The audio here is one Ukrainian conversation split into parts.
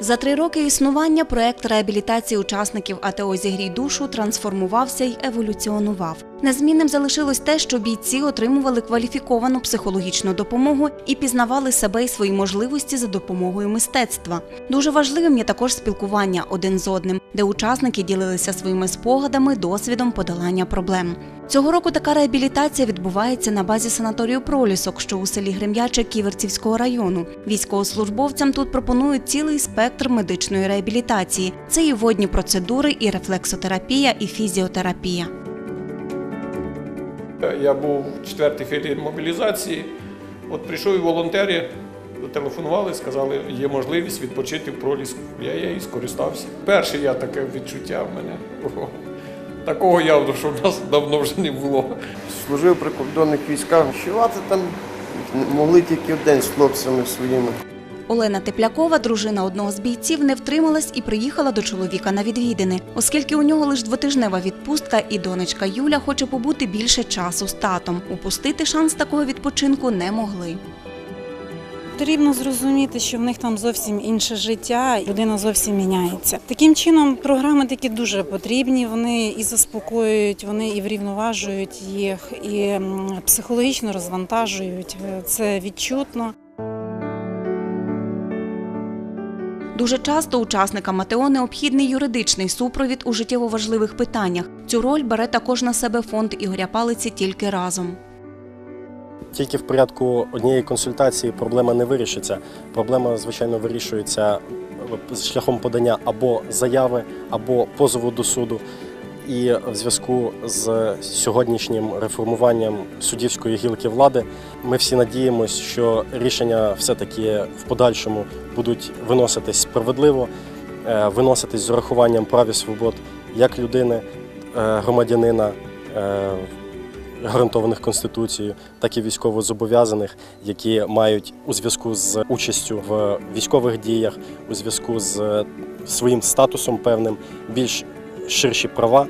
За три роки існування проект реабілітації учасників АТО «Зігрій душу трансформувався й еволюціонував. Незмінним залишилось те, що бійці отримували кваліфіковану психологічну допомогу і пізнавали себе і свої можливості за допомогою мистецтва. Дуже важливим є також спілкування один з одним, де учасники ділилися своїми спогадами, досвідом подолання проблем. Цього року така реабілітація відбувається на базі санаторію Пролісок, що у селі Грем'яче Ківерцівського району. Військовослужбовцям тут пропонують цілий спектр медичної реабілітації. Це і водні процедури, і рефлексотерапія, і фізіотерапія. Я був в четвертій хвилі мобілізації. От прийшов і волонтери, зателефонували, сказали, є можливість відпочити в проліску. Я її скористався. Перше я таке відчуття в мене. Такого явно, що в нас давно вже не було. Служив в прикордонних військах. Ночувати там могли тільки в день з хлопцями своїми. Олена Теплякова, дружина одного з бійців, не втрималась і приїхала до чоловіка на відвідини, оскільки у нього лише двотижнева відпустка, і донечка Юля хоче побути більше часу з татом. Упустити шанс такого відпочинку не могли. Потрібно зрозуміти, що в них там зовсім інше життя, людина зовсім міняється. Таким чином, програми такі дуже потрібні. Вони і заспокоюють, вони і врівноважують їх, і психологічно розвантажують. Це відчутно. Дуже часто учасникам АТО необхідний юридичний супровід у життєво важливих питаннях. Цю роль бере також на себе фонд Ігоря Палиці тільки разом. Тільки в порядку однієї консультації проблема не вирішиться. Проблема, звичайно, вирішується е, шляхом подання або заяви, або позову до суду. І в зв'язку з сьогоднішнім реформуванням суддівської гілки влади ми всі надіємося, що рішення все-таки в подальшому будуть виноситись справедливо, е, виноситись з урахуванням прав і свобод як людини, е, громадянина, гарантованих Конституцією, так і військовозобов'язаних, які мають у зв'язку з участю в військових діях, у зв'язку з своїм статусом певним більш ширші права.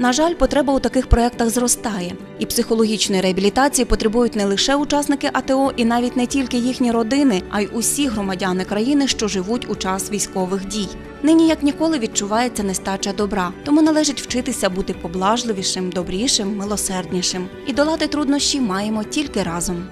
На жаль, потреба у таких проєктах зростає, і психологічної реабілітації потребують не лише учасники АТО, і навіть не тільки їхні родини, а й усі громадяни країни, що живуть у час військових дій. Нині як ніколи відчувається нестача добра, тому належить вчитися бути поблажливішим, добрішим, милосерднішим. І долати труднощі маємо тільки разом.